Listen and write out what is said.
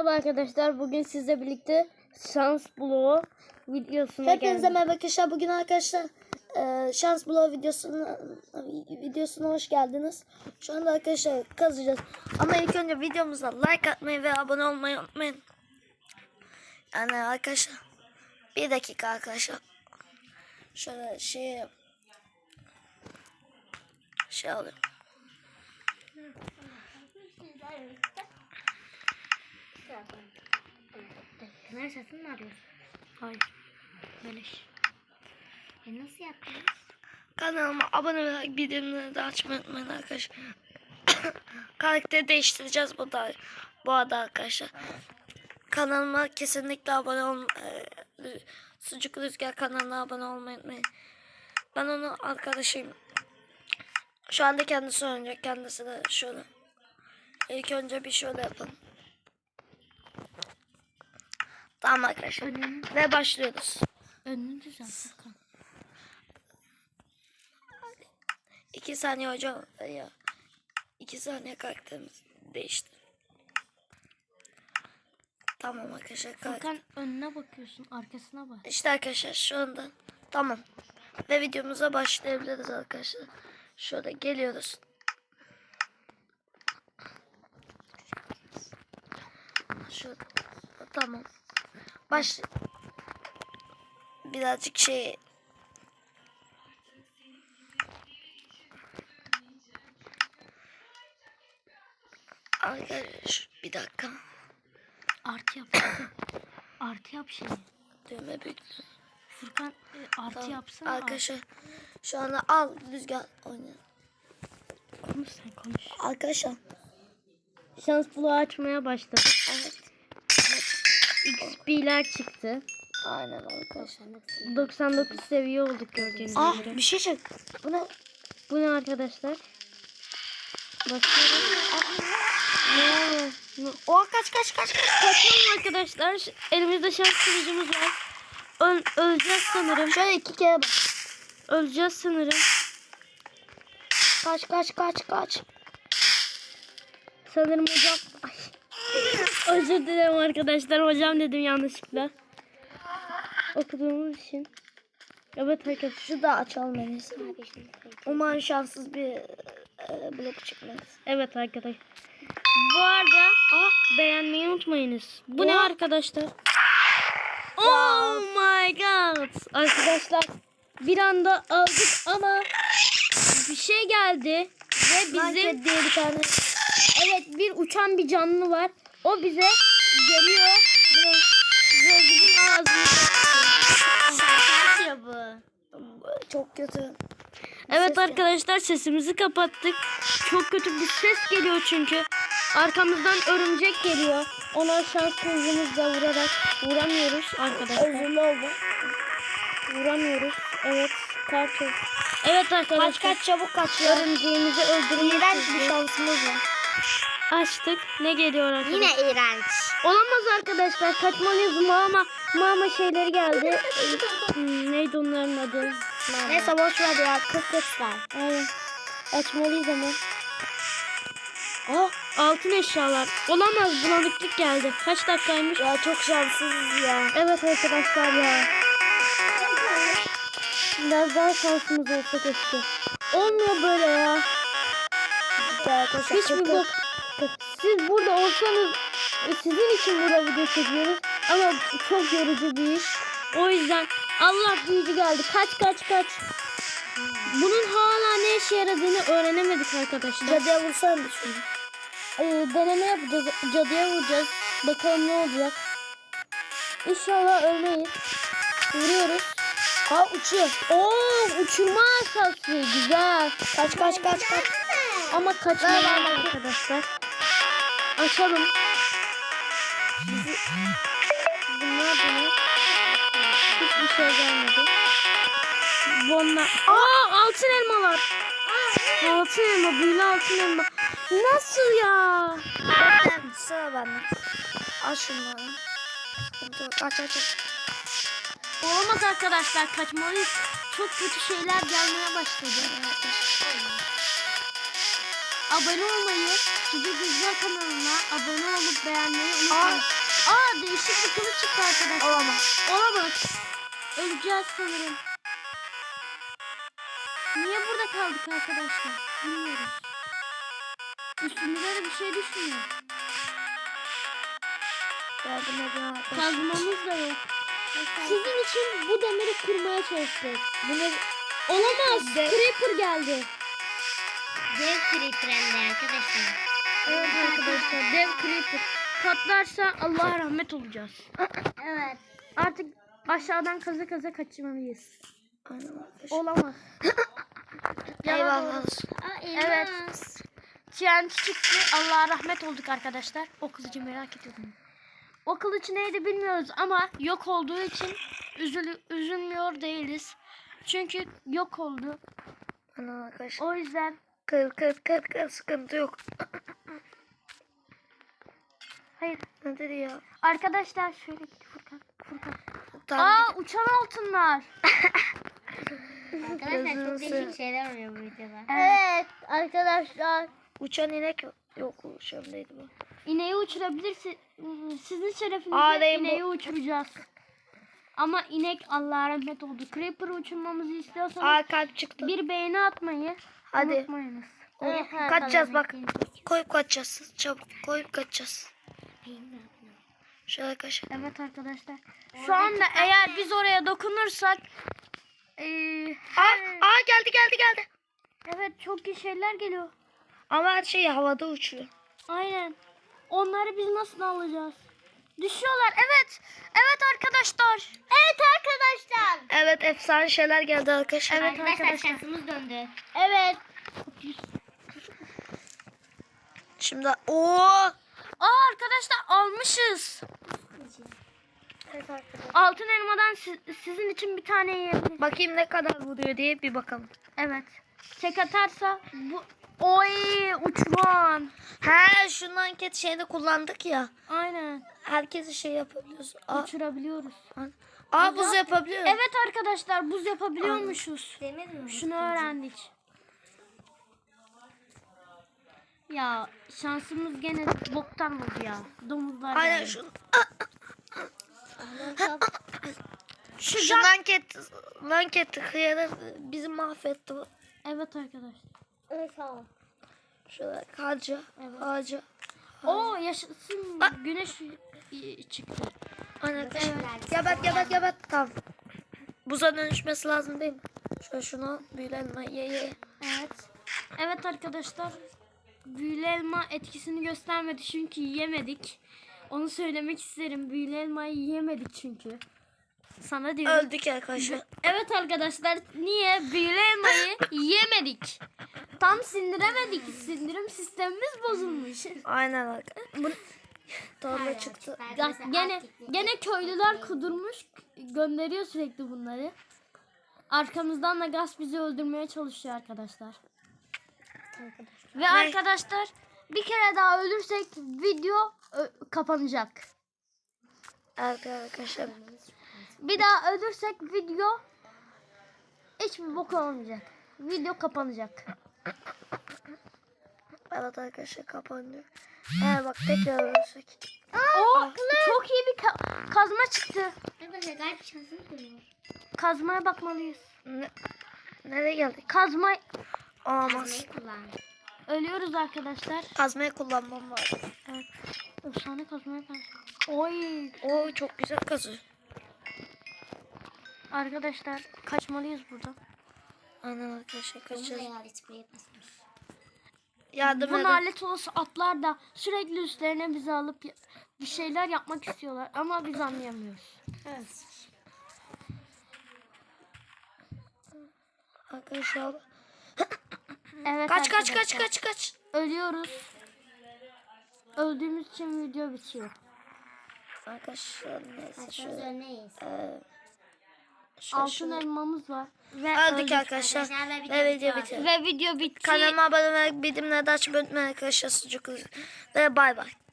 Merhaba arkadaşlar. Bugün sizle birlikte şans bloğu videosuna Hepinize geldim. merhaba arkadaşlar. Bugün arkadaşlar e, şans bloğu videosuna videosuna hoş geldiniz. Şu anda arkadaşlar kazacağız. Ama ilk önce videomuza like atmayı ve abone olmayı unutmayın. Yani arkadaşlar bir dakika arkadaşlar. Şöyle şey şey alayım. Fener sesini mi arıyorsun? Hayır. Beleş. E nasıl yaptınız? Kanalıma abone ve bildirimleri de açmayı unutmayın arkadaşlar. Karakteri değiştireceğiz bu da bu arada arkadaşlar. Kanalıma kesinlikle abone ol e, Sucuk Rüzgar kanalına abone olmayı unutmayın. Ben onun arkadaşıyım. Şu anda kendisi oynayacak. Kendisi de şöyle. İlk önce bir şöyle yapın. Tamam arkadaşlar. Önünü, Ve başlıyoruz. önünü düzelt. İki saniye hocam ya. İki saniye karakterimiz değişti. Tamam arkadaşlar. Furkan önüne bakıyorsun. Arkasına bak. İşte arkadaşlar şu anda tamam. Ve videomuza başlayabiliriz arkadaşlar. Şöyle geliyoruz. Şöyle. Tamam. Baş birazcık şey Arkadaşlar bir dakika. Artı yap. artı yap şeyi. Düğme büyük. Furkan e, artı Tamam. yapsana. Arkadaşlar şu anda al rüzgar oynuyor. Konuş sen konuş. Arkadaşlar Şans bloğu açmaya başladık. evet. XP'ler çıktı. Aynen arkadaşlar. 99 seviye olduk gördüğünüz Ah üzere. bir şey çek. Bu ne? Bu ne arkadaşlar? Bakıyorum. Ne? Ne? Oha kaç kaç kaç kaç. Kaçalım arkadaşlar. Elimizde şans kılıcımız var. Öl öleceğiz sanırım. Şöyle iki kere bak. Öleceğiz sanırım. Kaç kaç kaç kaç. Sanırım hocam. Özür dilerim arkadaşlar. Hocam dedim yanlışlıkla. Okuduğumuz için. Evet arkadaşlar. Şu da açalım en iyisi. Umarım şanssız bir e, blok çıkmaz. Evet arkadaşlar. Bu arada ah, beğenmeyi unutmayınız. Bu ne Ya. arkadaşlar? Oh my god. Arkadaşlar bir anda aldık ama bir şey geldi ve bizim bir tane. Evet bir uçan bir canlı var. O bize geliyor ve, ve bizim ağzımıza çıkıyor. bu. Çok kötü. Evet Ses arkadaşlar sesimizi kapattık. Çok kötü bir ses geliyor çünkü. Arkamızdan örümcek geliyor. Ona şans kılıcımızla vurarak vuramıyoruz arkadaşlar. Özürlü oldu. Vuramıyoruz. Evet. Kartı. Evet arkadaşlar. Kaç kaç çabuk kaç. Örümceğimizi öldürmek İğrenç bir şansımız var. Açtık. Ne geliyor arkadaşlar? iğrenç. Olamaz arkadaşlar. Kaçmalıyız. Mama, mama şeyleri geldi. Hmm, neydi onların adı? Neyse boş ver ya. Kırk kırklar. Aynen. Açmalıyız ama. Oh, altın eşyalar. Olamaz bulanıklık geldi. Kaç dakikaymış? Ya çok şanssızız ya. Evet arkadaşlar ya. Biraz daha şansımız olsa keşke. Olmuyor böyle ya. Ya Hiçbir kırk bok. Siz burada olsanız e, sizin için burada video çekiyoruz. Ama çok yorucu bir iş. O yüzden Allah büyücü geldi. Kaç kaç kaç. Bunun hala ne işe yaradığını öğrenemedik arkadaşlar. Cadıya vursan düşün. Ee, deneme yapacağız. Cadıya vuracağız. Bakalım ne olacak. İnşallah ölmeyiz. Vuruyoruz. Ha uçuyor. Oo uçurma asası. Güzel. Kaç kaç kaç kaç. Ama kaçmayalım arkadaşlar. Açalım. Bizi... Bunlar bunu. Hiçbir şey gelmedi. Bunlar. Aa altın elmalar. Altın elma. Büyülü altın elma. Nasıl ya? Ben sıra bende. Al şunları. Aç aç aç. Olamaz arkadaşlar kaçmalıyız. Çok kötü şeyler gelmeye başladı. Abone olmayı, Sucuk Güzel kanalına abone olup beğenmeyi unutmayın. Aa değişik bir kılıç çıktı arkadaşlar. Olamaz. Olamaz. Öleceğiz sanırım. Niye burada kaldık arkadaşlar? Bilmiyoruz. Üstümüze de bir şey düşmüyor. Yardım edin. Kazmamız da yok. Sizin için bu demiri kırmaya çalışacağız. Bu ne? Olamaz. Creeper geldi. Dev creeper hem de arkadaşlar. Evet arkadaşlar dev creeper. Patlarsa Allah'a rahmet olacağız. Evet. Artık aşağıdan kaza kaza kaçmalıyız. Olamaz. Eyvallah Evet. TNT çıktı. Allah'a rahmet olduk arkadaşlar. O kılıcı merak ediyordum. O kılıç neydi bilmiyoruz ama yok olduğu için üzülü, üzülmüyor değiliz. Çünkü yok oldu. Aynen arkadaşlar. O yüzden Kır kır kır kır sıkıntı yok. hayır. Nedir ya? Arkadaşlar şöyle git Furkan. Furkan. Tamam. Aa uçan altınlar. Arkadaşlar çok değişik şeyler oluyor bu videoda. Evet arkadaşlar. Uçan inek yok. Yok uçan değil bu. İneği uçurabilirsin. Sizin şerefinize Rainbow. ineği uçuracağız. Ama inek Allah'a rahmet oldu. Creeper'ı uçurmamızı istiyorsanız Aa kalp çıktı. bir beğeni atmayı Hadi. unutmayınız. Kaçacağız bak. Koyup kaçacağız. Çabuk koyup kaçacağız. Şöyle arkadaşlar. Evet arkadaşlar. Şu anda eğer biz oraya dokunursak eee, Aa, aa geldi geldi geldi. evet çok iyi şeyler geliyor. Ama her şey havada uçuyor. Aynen. Onları biz nasıl alacağız? Düşüyorlar. Evet. Evet arkadaşlar. Evet arkadaşlar. Evet efsane şeyler geldi arkadaşlar. Evet Arkadaşlar arkadaşlar. şansımız döndü. Evet. Şimdi o Aa arkadaşlar almışız. Evet arkadaşlar. Altın elmadan si- sizin için bir tane yiyebiliriz. Bakayım ne kadar vuruyor diye bir bakalım. Evet. Tek atarsa bu Oy uçman. He şunun anket şeyini kullandık ya. Aynen. Herkese şey yapabiliyoruz. Aa, Uçurabiliyoruz. aa buz yapabiliyoruz. Evet arkadaşlar buz yapabiliyormuşuz. Demir mi? Şunu öğrendik. Ya şansımız gene boktan oldu ya. Domuzlar Aynen geldi. şu, Şu şu lanket, lanket hıyarı bizi mahvetti. Evet arkadaşlar. Evet tamam. Şöyle ağaca, ağaca. Oo yaşasın güneş i- çıktı. Aynen arkadaşlar. Yabat yabat yabat. Tamam. Buza dönüşmesi lazım değil mi? Şöyle şunu büyülenme ye ye. Evet. Evet arkadaşlar. Büyülü elma etkisini göstermedi çünkü yiyemedik. Onu söylemek isterim. Büyülü elmayı yiyemedik çünkü. Sana diyorum. Öldük arkadaşlar. Evet arkadaşlar niye büyülü elmayı yemedik? Tam sindiremedik. Sindirim sistemimiz bozulmuş. Aynen arkadaşlar. Bu tarla çıktı. Ya, gene gene köylüler kudurmuş gönderiyor sürekli bunları. Arkamızdan da gaz bizi öldürmeye çalışıyor arkadaşlar. Ve arkadaşlar bir kere daha ölürsek video kapanacak. Arkadaşlar. Bir daha ölürsek video hiçbir bok olmayacak. Video kapanacak. Evet arkadaşlar kapanıyor. He bak tekrar ölürsek. Oo, çok iyi bir ka- kazma çıktı. Arkadaşlar gayet şansımız dönüyor. Kazmaya bakmalıyız. Ne, nereye geldik? Kazma Olmaz. Kazmayı kullan. ölüyoruz arkadaşlar. Kazmayı kullanmam lazım. Evet. Efsane kazmaya bak. Oy. Oo çok güzel kazıyor. Arkadaşlar kaçmalıyız buradan. Aynen arkadaşlar Bunu da kaçacağız. ya sprey basmış. Yardım Bu edin. nalet olası atlar da sürekli üstlerine bizi alıp bir şeyler yapmak istiyorlar ama biz anlayamıyoruz. Evet. Arkadaşlar. Evet Kaç kaç kaç arkadaşlar. kaç kaç. Ölüyoruz. Öldüğümüz için video bitiyor. Arkadaşlar neyse şöyle. önleyiz. Ee, şöyle Altın elmamız var. Ve Öldük arkadaşlar. Ve video Ve video bitiyor. Ve video bitti. Kanalıma abone olmayı, bildirimleri de açmayı unutmayın arkadaşlar. Sucuk. Ve bay bay.